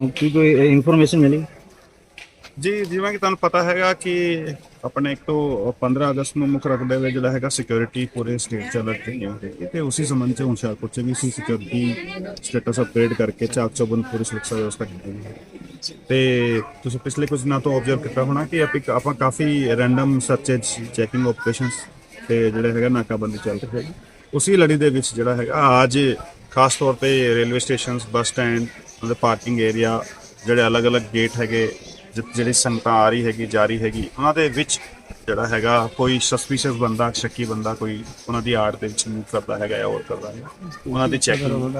ਕੀ ਕੋਈ ਇਨਫੋਰਮੇਸ਼ਨ ਮਿਲੀ? ਜੀ, ਜਿਵੇਂ ਕਿ ਤੁਹਾਨੂੰ ਪਤਾ ਹੈਗਾ ਕਿ ਆਪਣੇ ਇੱਕ ਤੋਂ 15 ਅਗਸਤ ਨੂੰ ਮੁੱਖ ਰੱਖਦੇ ਹੋਏ ਜਿਹੜਾ ਹੈਗਾ ਸਿਕਿਉਰਿਟੀ ਪੂਰੇ ਸਟੇਟ ਚ ਅਲਰਟ ਰਹੀ ਹੈ ਤੇ ਉਸੇ ਸੰਬੰਧ ਚ ਹੁਸ਼ਿਆਰਪੁਰ ਚ ਵੀ ਸੀ ਸਿਕਿਉਰਿਟੀ ਸਟੇਟਸ ਅਪਗ੍ਰੇਡ ਕਰਕੇ ਚਾਕ ਚੌਬੰਦ ਪੂਰੀ ਸੁਰੱਖਿਆ ਵਿਵਸਥਾ ਕੀਤੀ ਗਈ ਹੈ। ਤੇ ਤੁਸੀਂ ਪਿਛਲੇ ਕੁਝ ਦਿਨਾਂ ਤੋਂ ਆਬਜ਼ਰਵ ਕੀਤਾ ਹੋਣਾ ਕਿ ਆਪਾਂ ਕਾਫੀ ਰੈਂਡਮ ਸਰਚੇਜ ਚੈਕਿੰਗ ਆਪਰੇਸ਼ਨਸ ਤੇ ਜਿਹੜੇ ਹੈਗਾ ਨਾਕਾਬੰਦੀ ਚੱਲ ਰਹੀ ਹੈ ਉਸੇ ਲੜੀ ਦੇ ਵਿੱਚ ਜਿਹੜਾ ਹੈਗਾ, ਅੱਜ ਖਾਸ ਤੌਰ ਤੇ ਰੇਲਵੇ ਸਟੇਸ਼ਨਸ ਬੱਸ ਸਟੈਂਡ ਉਹਦੇ ਪਾਰਕਿੰਗ ਏਰੀਆ ਜਿਹੜੇ ਅਲੱਗ-ਅਲੱਗ ਗੇਟ ਹੈਗੇ ਜਿਹੜੀ ਸੰਗਤਾਂ ਆ ਰਹੀ ਹੈਗੀ, ਜਾ ਰਹੀ ਹੈਗੀ, ਉਹਨਾਂ ਦੇ ਵਿੱਚ ਜਿਹੜਾ ਹੈਗਾ, ਕੋਈ ਸਸਪੀਸ਼ੀਅਸ ਬੰਦਾ, ਸ਼ੱਕੀ ਬੰਦਾ ਕੋਈ ਉਹਨਾਂ ਦੀ ਆੜ ਦੇ ਵਿੱਚ ਮੂਵ ਕਰਦਾ ਹੈਗਾ ਜਾਂ ਹੋਰ ਕਰਦਾ ਹੈ ਉਹਨਾਂ ਦੀ checking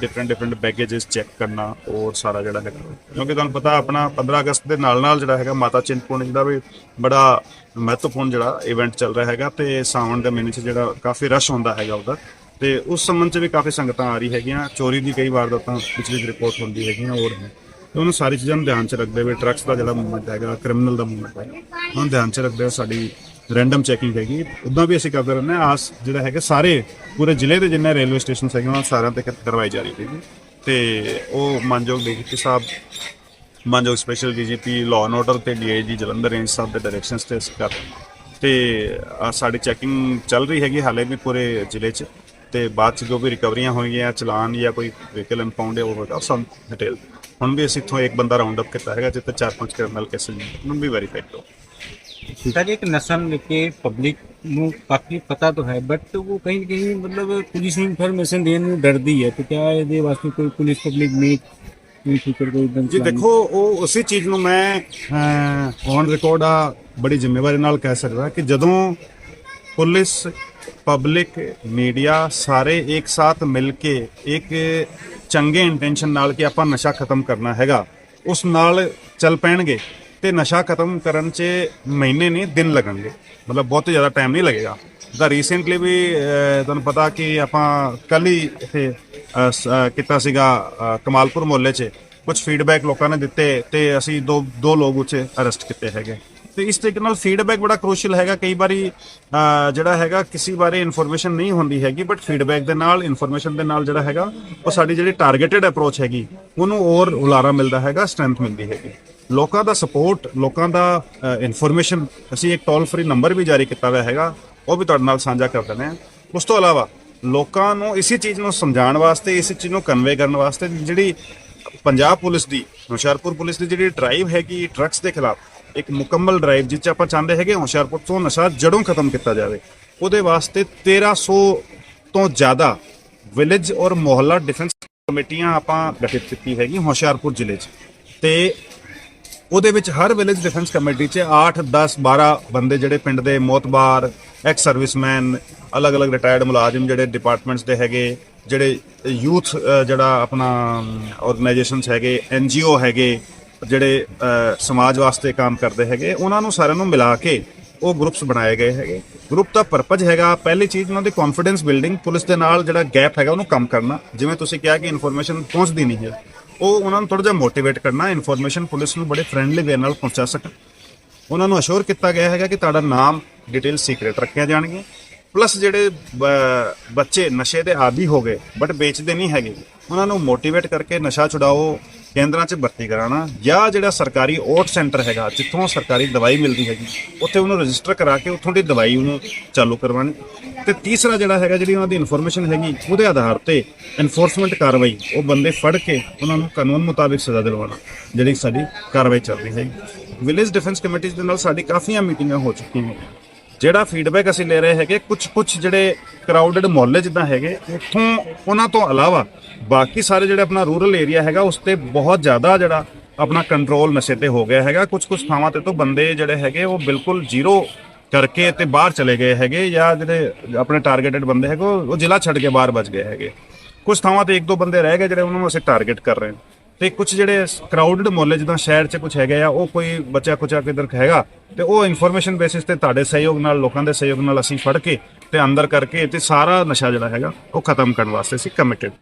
different different baggages check ਕਰਨਾ ਔਰ ਸਾਰਾ ਜਿਹੜਾ ਹੈਗਾ। ਕਿਉਂਕਿ ਤੁਹਾਨੂੰ ਪਤਾ ਆਪਣਾ 15 ਅਗਸਤ ਦੇ ਨਾਲ ਨਾਲ ਜਿਹੜਾ ਹੈਗਾ, ਮਾਤਾ ਚਿੰਤਪੁਰਨੀ ਦਾ ਵੀ ਬੜਾ ਮਹੱਤਵਪੂਰਨ ਜਿਹੜਾ ਇਵੈਂਟ ਚੱਲ ਰਿਹਾ ਹੈਗਾ ਤੇ ਸਾਵਣ ਦੇ ਮਹੀਨੇ 'ਚ ਜਿਹੜਾ ਕਾਫੀ ਰਸ਼ ਹੁੰਦਾ ਹੈਗਾ ਉਧਰ। ਤੇ ਉਸ ਸੰਬੰਧ 'ਚ ਵੀ ਕਾਫੀ ਸੰਗਤਾਂ ਆ ਰਹੀ ਹੈਗੀਆਂ। ਚੋਰੀ ਦੀ ਕਈ ਵਾਰਦਾਤਾਂ ਤਾਂ ਪਿਛਲੀ ਰਿਪੋਰਟ ਹੁੰਦੀ ਹੈਗੀਆਂ ਹੋਰ ਹੈ। ਤੇ ਉਹਨੂੰ ਸਾਰੀ ਚੀਜ਼ਾਂ ਨੂੰ ਧਿਆਨ 'ਚ ਰੱਖਦੇ ਹੋਏ ਟਰੱਕਸ ਦਾ ਜਿਹੜਾ ਮੂਵਮੈਂਟ ਹੈਗਾ ਕ੍ਰਿਮੀਨਲ ਦਾ ਮੂਵਮੈਂਟ ਹੈਗਾ, ਉਹਨੂੰ ਧਿਆਨ 'ਚ ਰੱਖਦੇ ਹੋਏ ਸਾਡੀ ਰੈਂਡਮ ਚੈਕਿੰਗ ਹੈਗੀ। ਉਦਾਂ ਵੀ ਅਸੀਂ ਕਰਦੇ ਰਹਿੰਦੇ ਹਾਂ। ਆਸ ਜਿਹੜਾ ਹੈਗਾ, ਸਾਰੇ ਪੂਰੇ ਜ਼ਿਲ੍ਹੇ ਦੇ ਜਿੰਨੇ ਰੇਲਵੇ ਸਟੇਸ਼ਨ ਹੈਗੇ, ਉਹਨਾਂ ਸਾਰਿਆਂ ਤੇ ਕਰਵਾਈ ਜਾ ਰਹੀ ਹੈਗੀ। ਤੇ ਉਹ ਮਾਨਯੋਗ ਡੀਜੀਪੀ ਸਾਹਿਬ, ਮਾਨਯੋਗ special DGP law and order ਤੇ ਡੀਆਈਜੀ ਜਲੰਧਰ ਰੇਂਜ ਸਾਹਿਬ ਦੇ ਡਾਇਰੈਕਸ਼ਨਸ ਤੇ ਅਸੀਂ ਕਰ ਰਹੇ ਤੇ ਸਾਡੀ ਚੈਕਿੰਗ ਚੱਲ ਰਹੀ ਹੈਗੀ ਹਾਲੇ ਵੀ ਪੂਰੇ ਜ਼ਿਲ੍ਹੇ 'ਚ। ਤੇ ਬਾਅਦ ਚ ਜੋ ਵੀ ਰਿਕਵਰੀਆਂ ਹੋਈਆਂ ਚਲਾਨ ਜਾਂ ਕੋਈ ਵਹੀਕਲ ਇੰਪਾਉਂਡ ਹੈ ਉਹ ਹੋਗਾ ਸਮ ਡਿਟੇਲ ਹੁਣ ਵੀ ਅਸੀਂ ਇਥੋਂ ਇੱਕ ਬੰਦਾ ਰਾਉਂਡ ਅਪ ਕੀਤਾ ਹੈਗਾ ਜਿੱਤੇ ਚਾਰ ਪੰਜ ਕ੍ਰਿਮੀਨਲ ਕੇਸਸ ਨੂੰ ਵੀ ਵੈਰੀਫਾਈ ਕਰੋ। ਸਰ ਇੱਕ ਨਸ਼ਾ ਨੂੰ ਕੇ ਪਬਲਿਕ ਨੂੰ ਕਾਫੀ ਪਤਾ ਤਾਂ ਹੈ ਬਟ ਉਹ ਕहीं ਨਾ ਮਤਲਬ ਪੁਲਿਸ ਨੂੰ ਇਨਫੋਰਮੇਸ਼ਨ ਦੇਣ ਨੂੰ ਡਰਦੀ ਹੈ ਤੇ ਕਿਆ ਇਹਦੇ ਵਾਸਤੇ ਕੋਈ ਪੁਲਿਸ ਪਬਲਿਕ ਮੀਟ ਜੀ ਦੇਖੋ ਉਹ ਉਸੇ ਚੀਜ਼ ਨੂੰ ਮੈਂ ਔਨ ਰਿਕਾਰਡ ਆ ਬੜੀ ਜ਼ਿੰਮੇਵਾਰੀ ਨਾਲ ਕਹਿ ਸਕਦਾ ਕਿ ਜਦੋਂ ਪੁਲਿਸ ਪਬਲਿਕ ਮੀਡੀਆ ਸਾਰੇ ਇੱਕ ਸਾਥ ਮਿਲ ਕੇ ਇੱਕ ਚੰਗੇ ਇੰਟੈਂਸ਼ਨ ਨਾਲ ਕਿ ਆਪਾਂ ਨਸ਼ਾ ਖਤਮ ਕਰਨਾ ਹੈਗਾ, ਉਸ ਨਾਲ ਚੱਲ ਪੈਣਗੇ ਤੇ ਨਸ਼ਾ ਖਤਮ ਕਰਨ 'ਚ ਮਹੀਨੇ ਨਹੀਂ, ਦਿਨ ਲੱਗਣਗੇ। ਮਤਲਬ ਬਹੁਤ ਜ਼ਿਆਦਾ ਟਾਈਮ ਨਹੀਂ ਲੱਗੇਗਾ। ਦਾ ਰੀਸੈਂਟਲੀ ਵੀ ਤੁਹਾਨੂੰ ਪਤਾ ਕਿ ਆਪਾਂ ਕੱਲ ਹੀ ਇੱਥੇ ਕੀਤਾ ਸੀਗਾ ਕਮਾਲਪੁਰ ਮੁਹੱਲੇ 'ਚ। ਕੁਝ ਫੀਡਬੈਕ ਲੋਕਾਂ ਨੇ ਦਿੱਤੇ ਤੇ ਅਸੀਂ ਦੋ ਦੋ ਲੋਕ ਉੱਥੇ ਅਰੈਸਟ ਕੀਤੇ ਹੈਗੇ। ਤੇ ਇਸ ਤਰੀਕੇ ਨਾਲ ਫੀਡਬੈਕ ਬੜਾ ਕ੍ਰੂਸ਼ੀਅਲ ਹੈਗਾ। ਕਈ ਵਾਰੀ ਜਿਹੜਾ ਹੈਗਾ, ਕਿਸੇ ਬਾਰੇ ਇਨਫੋਰਮੇਸ਼ਨ ਨਹੀਂ ਹੁੰਦੀ ਹੈਗੀ ਬਟ ਫੀਡਬੈਕ ਦੇ ਨਾਲ ਇਨਫੋਰਮੇਸ਼ਨ ਦੇ ਨਾਲ ਜਿਹੜਾ ਹੈਗਾ, ਉਹ ਸਾਡੀ ਜਿਹੜੀ ਟਾਰਗੇਟਡ ਅਪਰੋਚ ਹੈਗੀ, ਉਹਨੂੰ ਹੋਰ ਉਲਾਰਾ ਮਿਲਦਾ ਹੈਗਾ ਸਟਰੈਂਥ ਮਿਲਦੀ ਹੈਗੀ। ਲੋਕਾਂ ਦਾ ਸਪੋਰਟ ਲੋਕਾਂ ਦਾ ਇਨਫੋਰਮੇਸ਼ਨ ਅਸੀਂ ਇੱਕ ਟੋਲ ਫ੍ਰੀ ਨੰਬਰ ਵੀ ਜਾਰੀ ਕੀਤਾ ਹੋਇਆ ਹੈਗਾ, ਉਹ ਵੀ ਤੁਹਾਡੇ ਨਾਲ ਸਾਂਝਾ ਕਰ ਦਿੰਦੇ ਹਾਂ। ਉਸ ਤੋਂ ਇਲਾਵਾ, ਲੋਕਾਂ ਨੂੰ ਇਸੇ ਚੀਜ਼ ਨੂੰ ਸਮਝਾਉਣ ਵਾਸਤੇ, ਇਸੇ ਚੀਜ਼ ਨੂੰ ਕਨਵੇ ਕਰਨ ਵਾਸਤੇ ਜਿਹੜੀ ਪੰਜਾਬ ਪੁਲਿਸ ਦੀ, ਹੁਸ਼ਿਆਰਪੁਰ ਪੁਲਿਸ ਦੀ ਜਿਹੜੀ ਡਰਾਈਵ ਹੈਗੀ ਡਰੱਗਸ ਦੇ ਖਿਲਾਫ ਇੱਕ ਮੁਕੰਮਲ ਡਰਾਈਵ ਜਿਸ 'ਚ ਆਪਾਂ ਚਾਹੁੰਦੇ ਹੈਗੇ ਹੁਸ਼ਿਆਰਪੁਰ ਤੋਂ ਨਸ਼ਾ ਜੜੋਂ ਖਤਮ ਕੀਤਾ ਜਾਵੇ, ਉਹਦੇ ਵਾਸਤੇ 1300 ਤੋਂ ਜ਼ਿਆਦਾ ਵਿਲੇਜ ਔਰ ਮੁਹੱਲਾ ਡਿਫੈਂਸ ਕਮੇਟੀਆਂ ਆਪਾਂ ਗਠਿਤ ਕੀਤੀ ਹੈਗੀ ਹੁਸ਼ਿਆਰਪੁਰ ਜ਼ਿਲ੍ਹੇ 'ਚ। ਤੇ ਉਹਦੇ ਵਿੱਚ ਹਰ ਵਿਲੇਜ ਡਿਫੈਂਸ ਕਮੇਟੀ 'ਚ 8 10 12 ਬੰਦੇ ਜਿਹੜੇ ਪਿੰਡ ਦੇ ਮੋਤਬਾਰ ਐਕਸ ਸਰਵਿਸਮੈਨ ਅਲੱਗ-ਅਲੱਗ ਰਿਟਾਇਰਡ ਮੁਲਾਜ਼ਮ ਜਿਹੜੇ ਡਿਪਾਰਟਮੈਂਟਸ ਦੇ ਹੈਗੇ, ਜਿਹੜੇ ਯੂਥ ਜਿਹੜਾ ਆਪਣਾ ਆਰਗੇਨਾਈਜੇਸ਼ਨਸ ਹੈਗੇ ਐਨਜੀਓ ਹੈਗੇ ਜਿਹੜੇ ਸਮਾਜ ਵਾਸਤੇ ਕੰਮ ਕਰਦੇ ਹੈਗੇ, ਉਹਨਾਂ ਨੂੰ ਸਾਰਿਆਂ ਨੂੰ ਮਿਲਾ ਕੇ ਉਹ ਗਰੁੱਪਸ ਬਣਾਏ ਗਏ ਹੈਗੇ। ਗਰੁੱਪ ਦਾ ਪਰਪਸ ਹੈਗਾ, ਪਹਿਲੀ ਚੀਜ਼ ਉਹਨਾਂ ਦੀ ਕੌਨਫੀਡੈਂਸ ਬਿਲਡਿੰਗ ਪੁਲਿਸ ਦੇ ਨਾਲ ਜਿਹੜਾ ਗੈਪ ਹੈਗਾ ਉਹਨੂੰ ਕਮ ਕਰਨਾ। ਜਿਵੇਂ ਤੁਸੀਂ ਕਿਹਾ ਕਿ ਇਨਫੋਰਮੇਸ਼ਨ ਪਹੁੰਚਦੀ ਨਹੀਂ ਹੈ। ਉਹ ਉਹਨਾਂ ਨੂੰ ਥੋੜਾ ਜਿਹਾ ਮੋਟੀਵੇਟ ਕਰਨਾ ਇਨਫੋਰਮੇਸ਼ਨ ਪੁਲਿਸ ਨੂੰ ਬੜੇ ਫ੍ਰੈਂਡਲੀ ਵੇ ਨਾਲ ਪਹੁੰਚਾ ਸਕਣ। ਉਹਨਾਂ ਨੂੰ ਅਸ਼ੋਰ ਕੀਤਾ ਗਿਆ ਹੈਗਾ ਕਿ ਤੁਹਾਡਾ ਨਾਮ ਡਿਟੇਲ ਸੀਕ੍ਰੀਟ ਰੱਖਿਆ ਜਾਣਗੇ ਪਲੱਸ ਜਿਹੜੇ ਬ- ਬੱਚੇ ਨਸ਼ੇ ਦੇ ਆਦੀ ਹੋ ਗਏ ਬਟ ਵੇਚਦੇ ਨਹੀਂ ਹੈਗੇ। ਉਹਨਾਂ ਨੂੰ ਮੋਟੀਵੇਟ ਕਰਕੇ ਨਸ਼ਾ ਛੁਡਾਓ ਕੇਂਦਰਾਂ 'ਚ ਭਰਤੀ ਕਰਾਉਣਾ ਜਾਂ ਜਿਹੜਾ ਸਰਕਾਰੀ ਓਟ ਸੈਂਟਰ ਹੈਗਾ, ਜਿੱਥੋਂ ਸਰਕਾਰੀ ਦਵਾਈ ਮਿਲਦੀ ਹੈਗੀ, ਉੱਥੇ ਉਹਨੂੰ ਰਜਿਸਟਰ ਕਰਾ ਕੇ ਉੱਥੋਂ ਦੀ ਦਵਾਈ ਉਹਨੂੰ ਚਾਲੂ ਕਰਵਾਉਣੀ। ਤੇ ਤੀਸਰਾ ਜਿਹੜਾ ਹੈਗਾ, ਜਿਹੜੀ ਉਹਨਾਂ ਦੀ ਇਨਫੋਰਮੇਸ਼ਨ ਹੈਗੀ, ਉਹਦੇ ਆਧਾਰ ਤੇ ਐਨਫੋਰਸਮੈਂਟ ਕਾਰਵਾਈ, ਉਹ ਬੰਦੇ ਫੜ ਕੇ ਉਹਨਾਂ ਨੂੰ ਕਾਨੂੰਨ ਮੁਤਾਬਿਕ ਸਜ਼ਾ ਦਿਲਵਾਉਣਾ, ਜਿਹੜੀ ਸਾਡੀ ਕਾਰਵਾਈ ਚੱਲ ਰਹੀ ਹੈਗੀ। ਵਿਲੇਜ ਡਿਫੈਂਸ ਕਮੇਟੀ ਦੇ ਨਾਲ ਸਾਡੀ ਕਾਫੀਆਂ ਮੀਟਿੰਗਾਂ ਹੋ ਚੁੱਕੀਆਂ ਨੇ ਜਿਹੜਾ ਫੀਡਬੈਕ ਅਸੀਂ ਲੈ ਰਹੇ ਹੈਗੇ ਕੁਝ ਕੁਝ ਜਿਹੜੇ ਕਰਾਊਡਡ ਮੁਹੱਲੇ ਜਿੱਦਾਂ ਹੈਗੇ ਉੱਥੋਂ ਉਹਨਾਂ ਤੋਂ ਇਲਾਵਾ ਬਾਕੀ ਸਾਰੇ ਜਿਹੜੇ ਆਪਣਾ ਰੂਰਲ ਏਰੀਆ ਹੈਗਾ, ਉਸ ਤੇ ਬਹੁਤ ਜ਼ਿਆਦਾ ਜਿਹੜਾ ਆਪਣਾ ਕੰਟਰੋਲ ਨਸ਼ੇ ਤੇ ਹੋ ਗਿਆ ਹੈਗਾ। ਕੁਝ ਕੁਝ ਥਾਵਾਂ ਤੇ ਤੋਂ ਬੰਦੇ ਜਿਹੜੇ ਹੈਗੇ, ਉਹ ਬਿਲਕੁਲ ਜ਼ੀਰੋ ਕਰਕੇ ਤੇ ਬਾਹਰ ਚਲੇ ਗਏ ਹੈਗੇ ਜਾਂ ਜਿਹੜੇ ਆਪਣੇ ਟਾਰਗੇਟਡ ਬੰਦੇ ਹੈਗੇ, ਉਹ ਜ਼ਿਲ੍ਹਾ ਛੱਡ ਕੇ ਬਾਹਰ ਬਚ ਗਏ ਹੈਗੇ। ਕੁਝ ਥਾਵਾਂ ਤੇ ਇੱਕ ਦੋ ਬੰਦੇ ਰਹਿ ਗਏ ਜਿਹੜੇ ਉਹਨਾਂ ਨੂੰ ਅਸੀਂ ਟਾਰਗੇਟ ਕਰ ਰਹੇ ਹਾਂ। ਤੇ ਕੁਝ ਜਿਹੜੇ ਕਰਾਊਡਡ ਮੁਹੱਲੇ ਜਿੱਦਾਂ ਸ਼ਹਿਰ 'ਚ ਕੁਝ ਹੈਗੇ ਆ, ਉਹ ਕੋਈ ਬੱਚਾ ਕੁਚਾ ਕਿਧਰ ਹੈਗਾ, ਤੇ ਉਹ ਇਨਫੋਰਮੇਸ਼ਨ ਬੇਸਿਸ ਤੇ ਤੁਹਾਡੇ ਸਹਿਯੋਗ ਨਾਲ, ਲੋਕਾਂ ਦੇ ਸਹਿਯੋਗ ਨਾਲ ਅਸੀਂ ਫੜ ਕੇ ਤੇ ਅੰਦਰ ਕਰਕੇ ਤੇ ਸਾਰਾ ਨਸ਼ਾ ਜਿਹੜਾ ਹੈਗਾ, ਉਹ ਖਤਮ ਕਰਨ ਵਾਸਤੇ ਅਸੀਂ ਕਮਿਟਡ